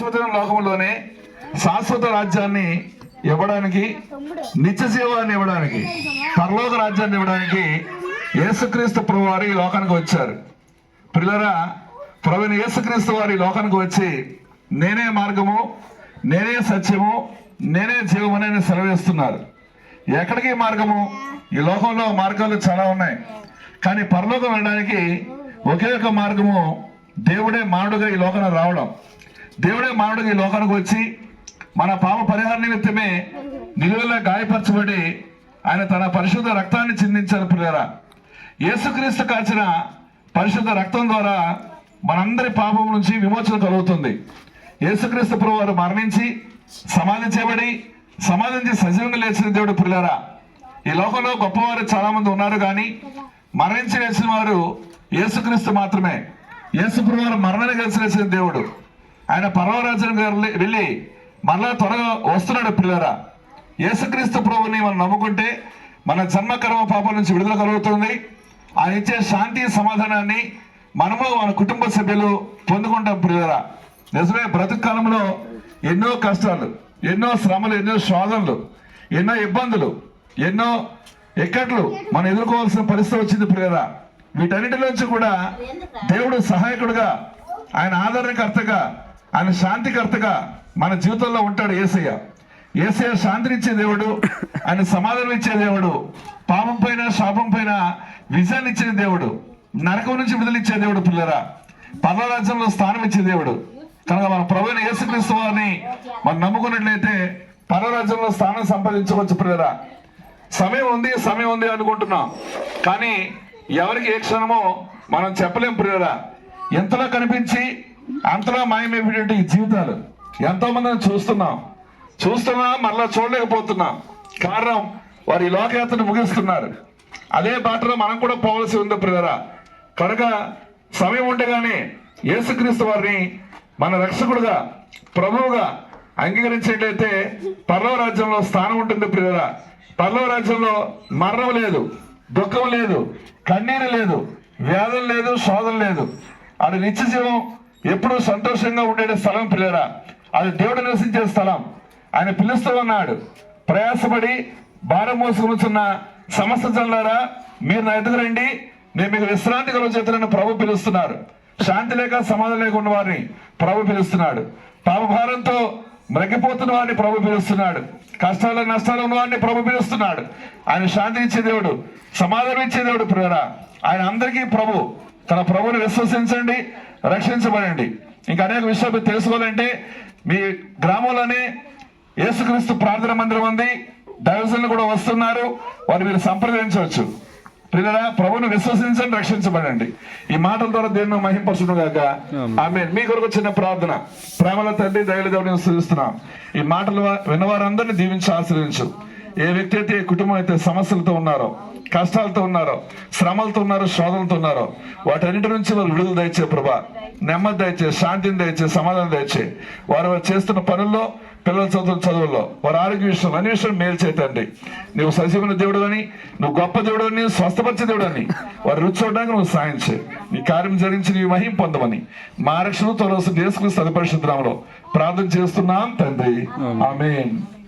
శాశ్వత లోకంలోనే శాశ్వత రాజ్యాన్ని ఇవ్వడానికి నిత్య జీవాన్ని ఇవ్వడానికి పరలోక రాజ్యాన్ని ఇవ్వడానికి యేసుక్రీస్తు ప్రభు వారు ఈ లోకానికి వచ్చారు. పిల్లరా ప్రవీణ యేసుక్రీస్తు వారి లోకానికి వచ్చి నేనే మార్గము నేనే సత్యము నేనే జీవమని ఆయన సెలవేస్తున్నారు. ఎక్కడికి మార్గము? ఈ లోకంలో మార్గాలు చాలా ఉన్నాయి. కానీ పరలోకం వెళ్ళడానికి ఒకే ఒక మార్గము దేవుడే మానవుడుగా ఈ లోకం రావడం. దేవుడే మానవుడిగా ఈ లోకానికి వచ్చి మన పాప పరిహార నిమిత్తమే నిలువెల్లా గాయపరచబడి ఆయన తన పరిశుద్ధ రక్తాన్ని చిందించారు పిల్లరా యేసుక్రీస్తు కాచిన పరిశుద్ధ రక్తం ద్వారా మనందరి పాపం నుంచి విమోచన కలుగుతుంది. యేసుక్రీస్తు ప్రభు వారు మరణించి సమాధి చేయబడి సమాధి నుంచి సజీవంగా లేచిన దేవుడు పిల్లరా ఈ లోకంలో గొప్పవారు చాలామంది ఉన్నారు కానీ మరణించి లేచిన వారు యేసుక్రీస్తు మాత్రమే. యేసు ప్రభు వారు మరణాన్ని కలిసి లేచిన దేవుడు. ఆయన పర్వరాజన్ గారు వెళ్ళి మళ్ళా త్వరగా వస్తున్నాడు పిల్లరా. యేసుక్రీస్తు ప్రభుని మనం నమ్ముకుంటే మన జన్మ కర్మ పాపం నుంచి విడుదల కలుగుతుంది. ఆయన ఇచ్చే శాంతి సమాధానాన్ని మనము మన కుటుంబ సభ్యులు పొందుకుంటాం పిల్లరా. నిజమే బ్రతుకాలంలో ఎన్నో కష్టాలు ఎన్నో శ్రమలు ఎన్నో శోధనలు ఎన్నో ఇబ్బందులు ఎన్నో ఎక్కట్లు మనం ఎదుర్కోవాల్సిన పరిస్థితి వచ్చింది ప్రియరా వీటన్నిటిలోంచి కూడా దేవుడు సహాయకుడుగా ఆయన ఆదరణకర్తగా ఆయన శాంతికర్తగా మన జీవితంలో ఉంటాడు ఏసయ్య. ఏసయ్య శాంతినిచ్చే దేవుడు ఆయన సమాధానం ఇచ్చే దేవుడు పాపం పైన శాపం పైన విజయాన్ని ఇచ్చిన దేవుడు నరకం నుంచి విడుదలిచ్చే దేవుడు పిల్లరా. పర్వరాజ్యంలో స్థానం ఇచ్చే దేవుడు. కనుక మన ప్రభుత్వ యేసుక్రీస్తు వారిని మనం నమ్ముకున్నట్లయితే పర్వరాజ్యంలో స్థానం సంపాదించవచ్చు పిల్లరా. సమయం ఉంది సమయం ఉంది అనుకుంటున్నాం. కానీ ఎవరికి ఏ క్షణమో మనం చెప్పలేం ప్రియరా ఎంతలో కనిపించి అంతలో మాయమైపోయేటువంటి ఈ జీవితాలు. ఎంతో మందిని చూస్తున్నాం. చూస్తున్నా మరలా చూడలేకపోతున్నాం. కారణం వారి లోకయాత్రను ముగిస్తున్నారు. అదే బాటలో మనం కూడా పోవలసి ఉంది ప్రియరా కనుక సమయం ఉండగానే యేసుక్రీస్తు వారిని మన రక్షకుడుగా ప్రభువుగా అంగీకరించేటైతే పర్లవ రాజ్యంలో స్థానం ఉంటుంది ప్రియరా పర్లవ రాజ్యంలో మరణం లేదు దుఃఖం లేదు కన్నీరు లేదు వ్యాధం లేదు శోధన లేదు. అది నిత్య జీవం ఎప్పుడూ సంతోషంగా ఉండే స్థలం ప్రియరా అది దేవుడు నివసించే స్థలం. ఆయన పిలుస్తూ ఉన్నాడు. ప్రయాసపడి భారం మోసుకునుచున్న సమస్త జనులారా మీరు నా ఎదుగు రండి. నేను మీకు విశ్రాంతి కలుగు చేతులను ప్రభు పిలుస్తున్నారు. శాంతి లేక సమాధానం లేకుండా వారిని ప్రభు పిలుస్తున్నాడు. పాపభారంతో మ్రగిపోతున్న వారిని ప్రభు పిలుస్తున్నాడు. కష్టాలు నష్టాలు ఉన్న వారిని ప్రభు పిలుస్తున్నాడు. ఆయన శాంతి ఇచ్చే దేవుడు సమాధానం ఇచ్చే దేవుడు ప్రియరా ఆయన అందరికీ ప్రభు తన ప్రభుని విశ్వసించండి రక్షించబడండి. ఇంకా అనేక విషయాలు మీరు తెలుసుకోవాలంటే మీ గ్రామంలోనే యేసుక్రీస్తు ప్రార్థన మందిరం ఉంది. దైవజనులు కూడా వస్తున్నారు. వారు మీరు సంప్రదించవచ్చు. ప్రియులరా ప్రభుని విశ్వసించండి రక్షించబడండి. ఈ మాటల ద్వారా దేవుని మహింపరచును గాక. ఆమె మీ కొరకు చిన్న ప్రార్థన. ప్రేమల తండ్రి దయల దేవుని స్థుతిస్తున్నాం. ఈ మాటలు విన్నవారందరినీ దీవించి ఆశ్రయించు ఏ వ్యక్తి అయితే ఏ కుటుంబం అయితే సమస్యలతో ఉన్నారో కష్టాలతో ఉన్నారో శ్రమలతో ఉన్నారో శోధనలతో ఉన్నారో. వాటన్నిటి నుంచి వారు విడుదల దయచే ప్రభా నెమ్మది దయచే శాంతిని దయచే సమాధానం దయచే. వారు వారు చేస్తున్న పనుల్లో పిల్లల చదువుల చదువుల్లో వారి ఆరోగ్య విషయం అన్ని విషయం మేలు చేతండి నువ్వు సజీవన దేవుడు అని నువ్వు గొప్ప దేవుడు అని స్వస్థపరిచే దేవుడు అని వారు రుచి చూడడానికి నువ్వు సాయం చేయి. నీ కార్యం జరిగించి నీ మహిం పొందమని. మా రక్షణ త్వరలో దేశకు సదపరిశుద్ధంలో ప్రార్థన చేస్తున్నాం తండ్రి. ఆమెన్.